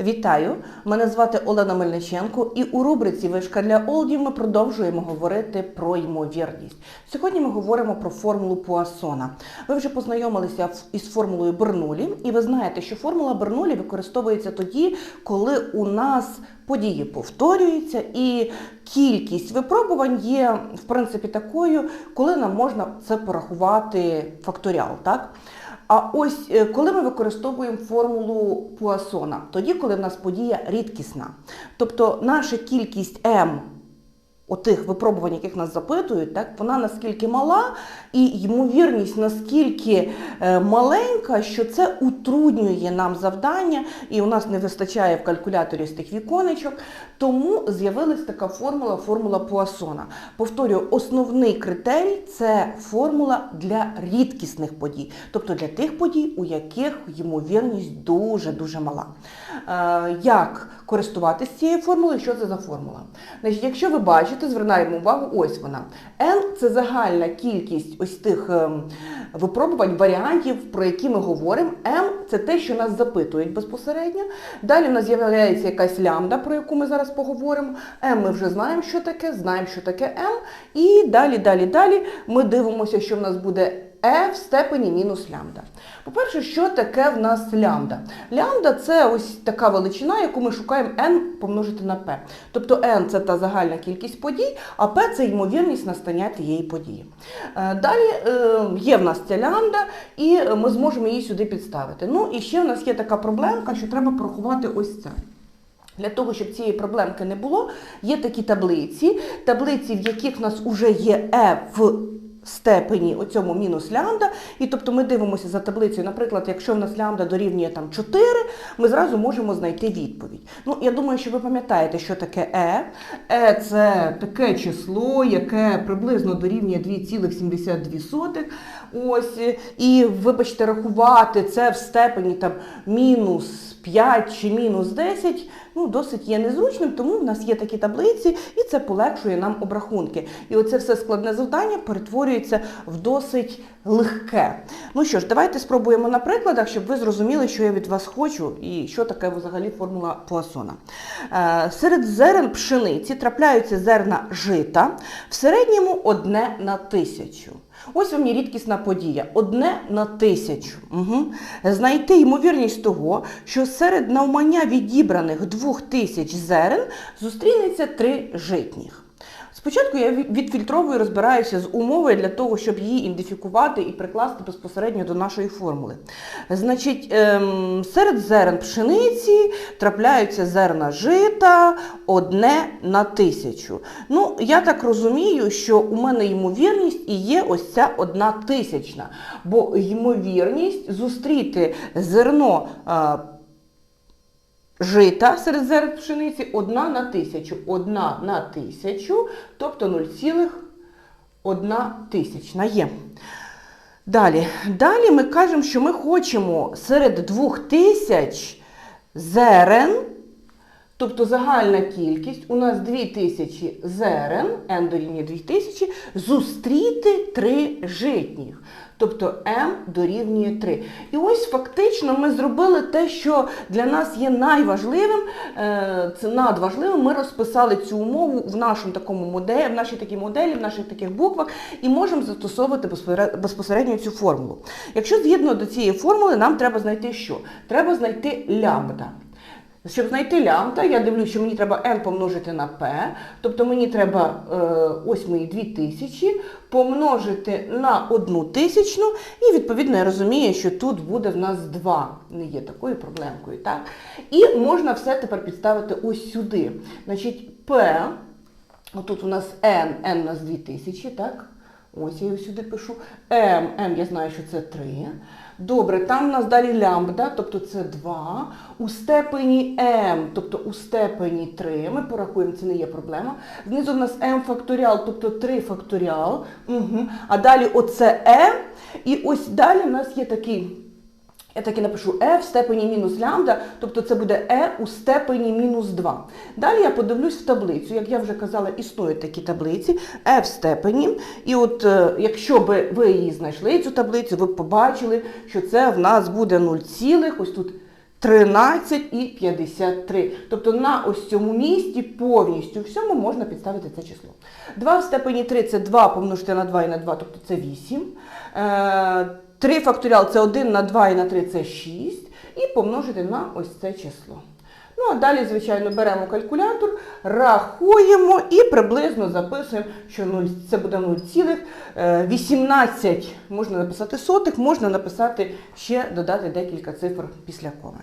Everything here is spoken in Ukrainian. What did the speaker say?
Вітаю! Мене звати Олена Мельниченко, і у рубриці Вишка для Олдів ми продовжуємо говорити про ймовірність. Сьогодні ми говоримо про формулу Пуассона. Ви вже познайомилися із формулою Бернулі, і ви знаєте, що формула Бернулі використовується тоді, коли у нас події повторюються, і кількість випробувань є в принципі такою, коли нам можна це порахувати факторіал. Так? А ось е, коли ми використовуємо формулу Пуасона, тоді, коли в нас подія рідкісна, тобто наша кількість М отих випробувань, яких нас запитують, так, вона наскільки мала, і ймовірність наскільки е, маленька, що це утруднює нам завдання, і у нас не вистачає в калькуляторі з тих віконечок. Тому з'явилась така формула, формула Пуассона. Повторюю, основний критерій це формула для рідкісних подій, тобто для тих подій, у яких ймовірність дуже-дуже мала. Е, як користуватися цією формулою? Що це за формула? Значить, якщо ви бачите, звернаємо увагу, ось вона. N – це загальна кількість ось тих ем, випробувань, варіантів, про які ми говоримо. M – це те, що нас запитують безпосередньо. Далі в нас з'являється якась лямбда, про яку ми зараз поговоримо. M ми вже знаємо, що таке, знаємо, що таке M. І далі, далі, далі ми дивимося, що в нас буде e в степені мінус лямбда. По-перше, що таке в нас лямбда? Лямбда це ось така величина, яку ми шукаємо n помножити на p. Тобто n це та загальна кількість подій, а p це ймовірність настання тієї події. Е, Далі е, є в нас ця лямбда, і ми зможемо її сюди підставити. Ну і ще в нас є така проблемка, що треба порахувати ось це. Для того, щоб цієї проблемки не було, є такі таблиці, таблиці, в яких в нас вже є e в степені оцьому мінус лямбда. І тобто ми дивимося за таблицею, наприклад, якщо в нас лямбда дорівнює там 4, ми зразу можемо знайти відповідь. Ну, я думаю, що ви пам'ятаєте, що таке е. Е це таке число, яке приблизно дорівнює 2,72. Ось, і вибачте, рахувати це в степені там мінус 5 чи мінус 10, ну, досить є незручним, тому в нас є такі таблиці, і це полегшує нам обрахунки. І оце все складне завдання перетворюється в досить легке. Ну що ж, давайте спробуємо на прикладах, щоб ви зрозуміли, що я від вас хочу і що таке взагалі формула Пуассона. Е, серед зерен пшениці трапляються зерна жита, в середньому одне на тисячу. Ось вам є рідкісна подія. Одне на тисячу. Угу. Знайти ймовірність того, що серед навмання відібраних двох тисяч зерен зустрінеться три житніх. Спочатку я від- відфільтровую, розбираюся з умовою для того, щоб її ідентифікувати і прикласти безпосередньо до нашої формули. Значить, ем, серед зерен пшениці трапляються зерна жита одне на тисячу. Ну, я так розумію, що у мене ймовірність і є ось ця одна тисячна. Бо ймовірність зустріти зерно. Жита серед зерен пшениці одна на тисячу. Одна на тисячу, тобто 0,1 тисячна є. Далі. Далі ми кажемо, що ми хочемо серед двох тисяч зерен, тобто загальна кількість, у нас 2000 зерен, n дорівнює 2000, зустріти три житніх. Тобто m дорівнює 3. І ось фактично ми зробили те, що для нас є найважливим, е, це надважливим. Ми розписали цю умову в нашому такому моделі, в нашій такій моделі, в наших таких буквах, і можемо застосовувати безпосередньо цю формулу. Якщо згідно до цієї формули, нам треба знайти що? Треба знайти лямбда. Щоб знайти лямбда, я дивлюся, що мені треба n помножити на p, тобто мені треба е, ось мої 2000 помножити на 1 тисячну, і відповідно я розумію, що тут буде в нас 2. Не є такою проблемкою. так? І можна все тепер підставити ось сюди. Значить, p, отут у нас n, n у нас 2000, так? Ось я його сюди пишу. М. М, я знаю, що це 3. Добре, там у нас далі лямбда, тобто це 2. У степені М, тобто у степені 3, ми порахуємо, це не є проблема. Знизу в нас М факторіал, тобто 3 факторіал. Угу. А далі оце М. І ось далі в нас є такий Я так і напишу e в степені мінус лямбда, тобто це буде e у степені мінус 2. Далі я подивлюсь в таблицю. Як я вже казала, існують такі таблиці e в степені. І от якщо би ви її знайшли, цю таблицю, ви б побачили, що це в нас буде 0, цілих, ось тут 13 і 53. Тобто на ось цьому місці повністю всьому можна підставити це число. 2 в степені 3 це 2 помножити на 2 і на 2, тобто це 8. Е, 3 факторіал це 1 на 2 і на 3 це 6. І помножити на ось це число. Ну, а далі, звичайно, беремо калькулятор, рахуємо і приблизно записуємо, що 0, це буде 0,18, можна написати сотих, можна написати ще додати декілька цифр після коми.